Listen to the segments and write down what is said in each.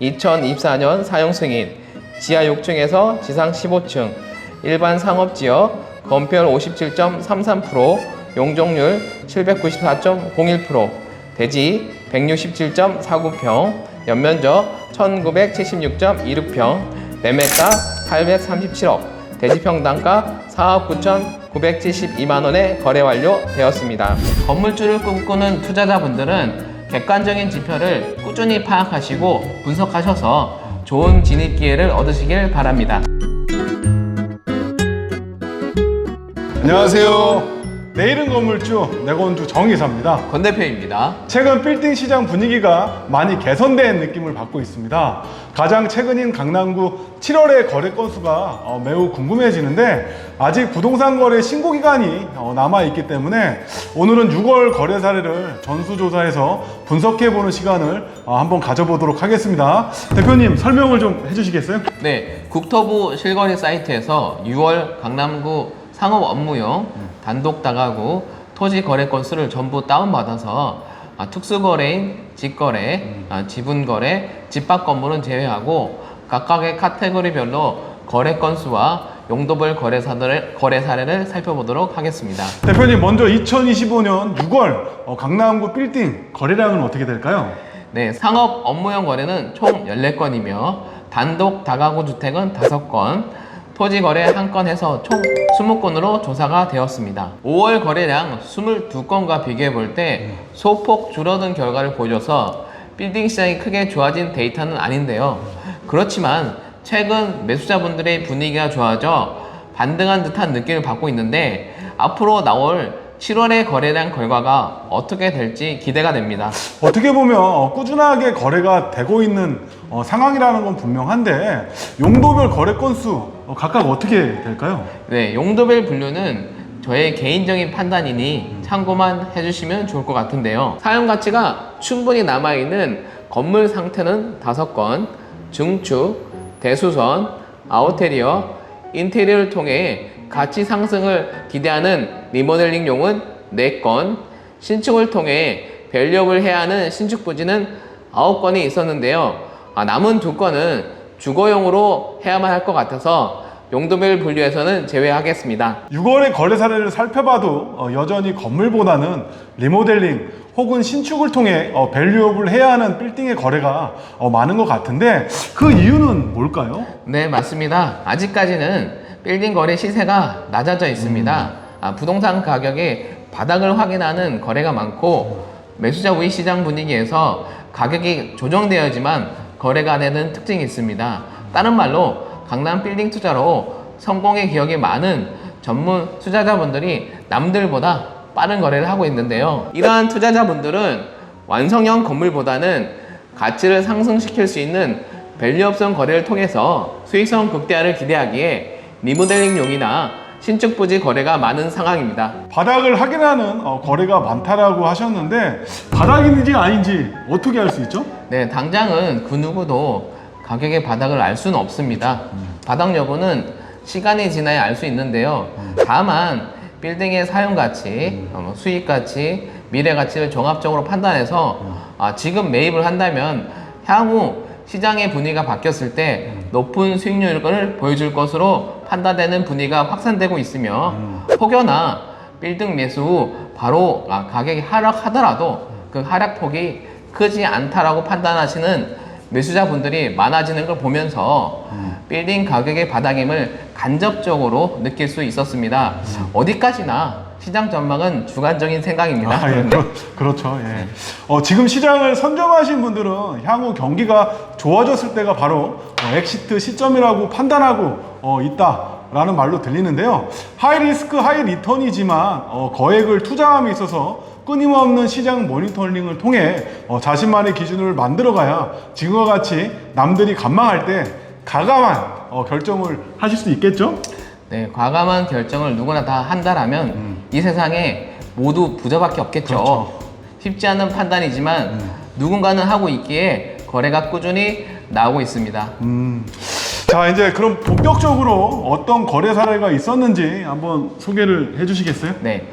2024년 사용 승인. 지하 6층에서 지상 15층. 일반 상업지역 건폐율 57.33% 용적률 794.01% 대지 167.49평. 연면적 1976.26평. 매매가 837억. 대지평당가 4억 9,972만 원에 거래 완료되었습니다. 건물주를 꿈꾸는 투자자분들은 객관적인 지표를 꾸준히 파악하시고 분석하셔서 좋은 진입 기회를 얻으시길 바랍니다. 안녕하세요. 내일은 건물주 내건주 정이사입니다. 권 대표입니다. 최근 빌딩 시장 분위기가 많이 개선된 느낌을 받고 있습니다. 가장 최근인 강남구 7월의 거래 건수가 어, 매우 궁금해지는데 아직 부동산 거래 신고 기간이 어, 남아 있기 때문에 오늘은 6월 거래 사례를 전수조사해서 분석해 보는 시간을 어, 한번 가져보도록 하겠습니다. 대표님 설명을 좀 해주시겠어요? 네, 국토부 실거래 사이트에서 6월 강남구 상업 업무용 단독 다가구 토지 거래 건수를 전부 다운받아서 아, 특수거래인 직거래, 아, 지분거래, 집합 건물은 제외하고 각각의 카테고리별로 거래 건수와 용도별 거래 사례를, 거래 사례를 살펴보도록 하겠습니다. 대표님 먼저 2025년 6월 어, 강남구 빌딩 거래량은 어떻게 될까요? 네, 상업 업무용 거래는 총 14건이며 단독 다가구 주택은 5건, 토지 거래 1건 해서 총 20건으로 조사가 되었습니다. 5월 거래량 22건과 비교해 볼 때 소폭 줄어든 결과를 보여줘서 빌딩 시장이 크게 좋아진 데이터는 아닌데요. 그렇지만 최근 매수자분들의 분위기가 좋아져 반등한 듯한 느낌을 받고 있는데 앞으로 나올 7월의 거래량 결과가 어떻게 될지 기대가 됩니다. 어떻게 보면 어, 꾸준하게 거래가 되고 있는 어, 상황이라는 건 분명한데 용도별 거래 건수 어, 각각 어떻게 될까요? 네, 용도별 분류는 저의 개인적인 판단이니 참고만 해주시면 좋을 것 같은데요. 사용 가치가 충분히 남아있는 건물 상태는 5건, 중축, 대수선, 아웃테리어, 인테리어를 통해 가치 상승을 기대하는 리모델링용은 4건, 신축을 통해 밸류업을 해야 하는 신축 부지는 9건이 있었는데요. 아, 남은 2건은 주거용으로 해야만 할 것 같아서 용도별 분류에서는 제외하겠습니다. 6월의 거래 사례를 살펴봐도 어, 여전히 건물보다는 리모델링 혹은 신축을 통해 어, 밸류업을 해야 하는 빌딩의 거래가 어, 많은 것 같은데 그 이유는 뭘까요? 네, 맞습니다. 아직까지는 빌딩 거래 시세가 낮아져 있습니다. 아, 부동산 가격이 바닥을 확인하는 거래가 많고 매수자 우위 시장 분위기에서 가격이 조정되어야지만 거래가 되는 특징이 있습니다. 다른 말로 강남 빌딩 투자로 성공의 기억이 많은 전문 투자자분들이 남들보다 빠른 거래를 하고 있는데요. 이러한 투자자분들은 완성형 건물보다는 가치를 상승시킬 수 있는 밸류업성 거래를 통해서 수익성 극대화를 기대하기에 리모델링용이나 신축 부지 거래가 많은 상황입니다. 바닥을 확인하는 어, 거래가 많다라고 하셨는데 바닥인지 아닌지 어떻게 알 수 있죠? 네, 당장은 그 누구도 가격의 바닥을 알 수는 없습니다. 바닥 여부는 시간이 지나야 알 수 있는데요. 다만 빌딩의 사용 가치, 어, 뭐 수익 가치, 미래 가치를 종합적으로 판단해서 아, 지금 매입을 한다면 향후 시장의 분위기가 바뀌었을 때 높은 수익률을 보여줄 것으로 판단되는 분위기가 확산되고 있으며 혹여나 빌딩 매수 후 바로 아, 가격이 하락하더라도 그 하락폭이 크지 않다라고 판단하시는 매수자분들이 많아지는 걸 보면서 빌딩 가격의 바닥임을 간접적으로 느낄 수 있었습니다. 어디까지나 시장 전망은 주관적인 생각입니다. 아, 예, 그렇, 그렇죠. 예. 어, 지금 시장을 선점하신 분들은 향후 경기가 좋아졌을 때가 바로 어, 엑시트 시점이라고 판단하고 어, 있다 라는 말로 들리는데요. 하이 리스크, 하이 리턴이지만 어, 거액을 투자함에 있어서 끊임없는 시장 모니터링을 통해 어, 자신만의 기준을 만들어가야 지금과 같이 남들이 간망할 때 가감한 어, 결정을 하실 수 있겠죠? 네, 과감한 결정을 누구나 다 한다라면 이 세상에 모두 부자밖에 없겠죠. 그렇죠. 쉽지 않은 판단이지만 누군가는 하고 있기에 거래가 꾸준히 나오고 있습니다. 음. 자, 이제 그럼 본격적으로 어떤 거래 사례가 있었는지 한번 소개를 해 주시겠어요? 네.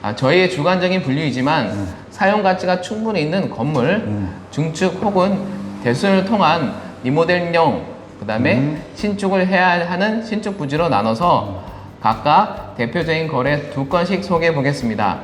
아, 저희의 주관적인 분류이지만 사용 가치가 충분히 있는 건물, 중축 혹은 대수를 통한 리모델링용, 그 다음에 음. 신축을 해야 하는 신축 부지로 나눠서 각각 대표적인 거래 두 건씩 소개해 보겠습니다.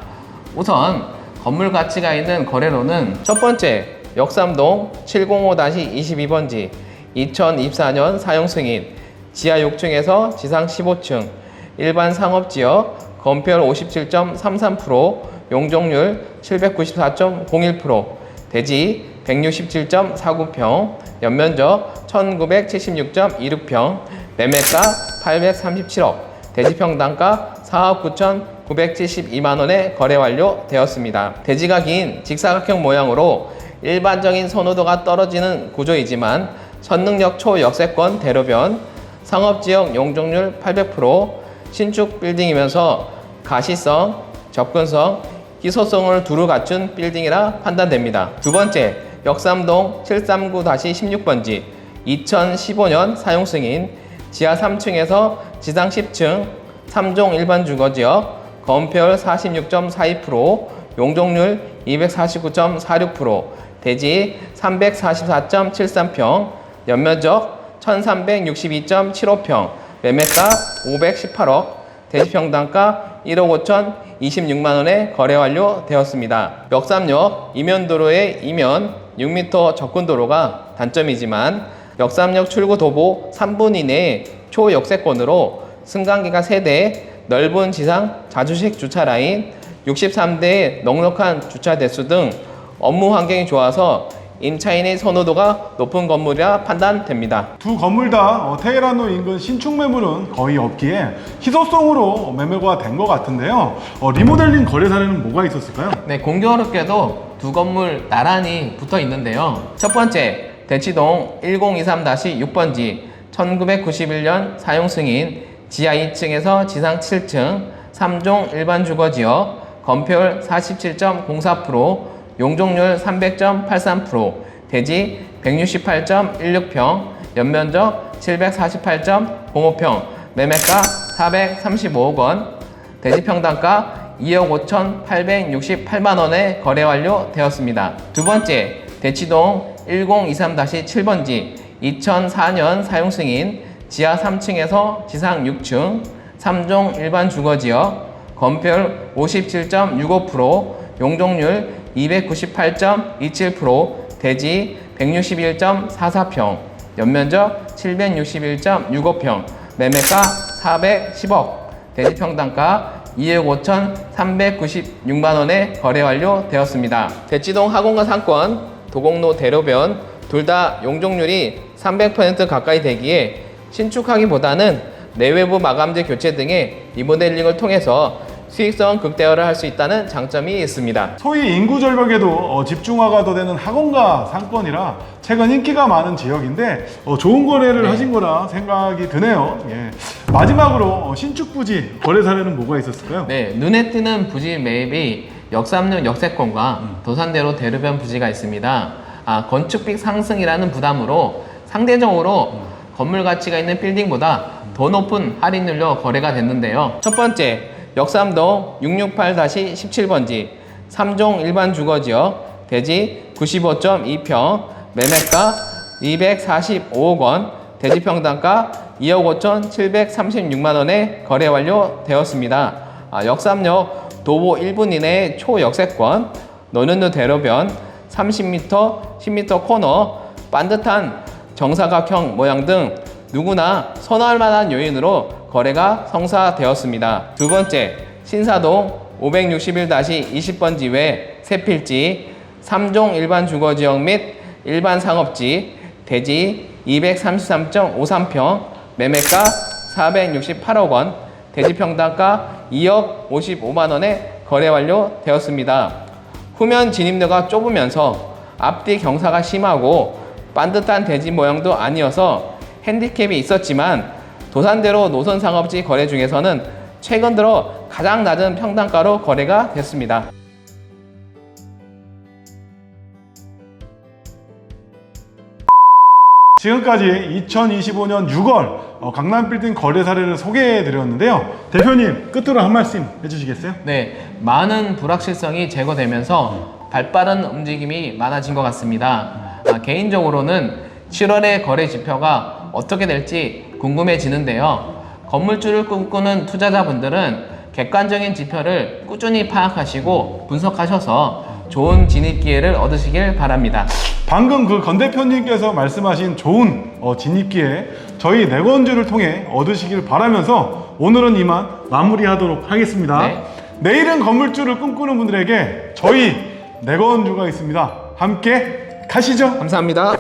우선 건물 가치가 있는 거래로는 첫 번째 역삼동 705-22번지 2024년 사용 승인 지하 6층에서 지상 15층 일반 상업지역 건폐율 57.33% 용적률 794.01% 대지 167.49평 연면적 1976.26평 매매가 837억 대지평당가 4억 9,972만 원에 거래 완료되었습니다. 대지가 긴 직사각형 모양으로 일반적인 선호도가 떨어지는 구조이지만 선능력 초역세권 대로변 상업지역 용적률 800% 신축 빌딩이면서 가시성, 접근성, 희소성을 두루 갖춘 빌딩이라 판단됩니다. 두 번째, 역삼동 739-16번지 2015년 사용 승인 지하 3층에서 지상 10층 3종 일반 주거지역 건폐율 46.42% 용적률 249.46% 대지 344.73평 연면적 1362.75평 매매가 518억 대지평당가 1억 5천 26만 원에 거래 완료되었습니다. 역삼역 이면도로의 이면 6m 접근도로가 단점이지만 역삼역 출구 도보 3분 이내 초역세권으로 승강기가 3대, 넓은 지상 자주식 주차 라인, 63대의 넉넉한 주차 대수 등 업무 환경이 좋아서 임차인의 선호도가 높은 건물이라 판단됩니다. 두 건물 다 어, 테헤란로 인근 신축 매물은 거의 없기에 희소성으로 매매가 된 것 같은데요. 어, 리모델링 거래 사례는 뭐가 있었을까요? 네, 공교롭게도 두 건물 나란히 붙어 있는데요. 첫 번째, 대치동 1023-6번지 1991년 사용 승인 지하 2층에서 지상 7층 3종 일반 주거 지역 건폐율 47.04% 용적률 300.83% 대지 168.16평 연면적 748.05평 매매가 435억 원 대지평당가 2억 5,868만 원에 거래 완료되었습니다. 두 번째, 대치동 1023-7번지 2004년 사용 승인 지하 3층에서 지상 6층 3종 일반 주거지역 건폐율 57.65% 용적률 298.27% 대지 161.44평 연면적 761.65평 매매가 410억 대지평당가 2억 5천 396만 원에 거래 완료되었습니다. 대치동 하공과 상권, 도곡로 대로변 둘 다 용적률이 300% 가까이 되기에 신축하기보다는 내외부 마감재 교체 등의 리모델링을 통해서 수익성 극대화를 할 수 있다는 장점이 있습니다. 소위 인구 절벽에도 어, 집중화가 더 되는 학원가 상권이라 최근 인기가 많은 지역인데 어, 좋은 거래를 네. 하신 거라 생각이 드네요. 예. 마지막으로 어, 신축 부지 거래 사례는 뭐가 있었을까요? 네, 눈에 띄는 부지 매입이 역삼역 역세권과 도산대로 대로변 부지가 있습니다. 아, 건축비 상승이라는 부담으로 상대적으로 건물 가치가 있는 빌딩보다 더 높은 할인율로 거래가 됐는데요. 첫 번째, 역삼동 668-17번지 3종 일반 주거지역 대지 95.2평 매매가 245억 원 대지 평당가 2억 5천 736만 원에 거래 완료되었습니다. 아, 역삼역 도보 1분 이내 초역세권 노는루 대로변 30m, 10m 코너 반듯한 정사각형 모양 등 누구나 선호할 만한 요인으로 거래가 성사되었습니다. 두 번째, 신사동 561-20번지 외 세필지 3종 일반 주거지역 및 일반 상업지 대지 233.53평 매매가 468억 원 대지평당가 2억 55만 원에 거래 완료되었습니다. 후면 진입로가 좁으면서 앞뒤 경사가 심하고 반듯한 대지 모양도 아니어서 핸디캡이 있었지만 도산대로 노선 상업지 거래 중에서는 최근 들어 가장 낮은 평당가로 거래가 됐습니다. 지금까지 2025년 6월 어, 강남 빌딩 거래 사례를 소개해 드렸는데요. 대표님 끝으로 한 말씀 해주시겠어요? 네, 많은 불확실성이 제거되면서 발빠른 움직임이 많아진 것 같습니다. 아, 개인적으로는 7월의 거래 지표가 어떻게 될지 궁금해지는데요. 건물주를 꿈꾸는 투자자분들은 객관적인 지표를 꾸준히 파악하시고 분석하셔서 좋은 진입 기회를 얻으시길 바랍니다. 방금 그 건 대표님께서 말씀하신 좋은 어, 진입기에 저희 내건주를 통해 얻으시길 바라면서 오늘은 이만 마무리하도록 하겠습니다. 네. 내일은 건물주를 꿈꾸는 분들에게 저희 내건주가 있습니다. 함께 가시죠. 감사합니다.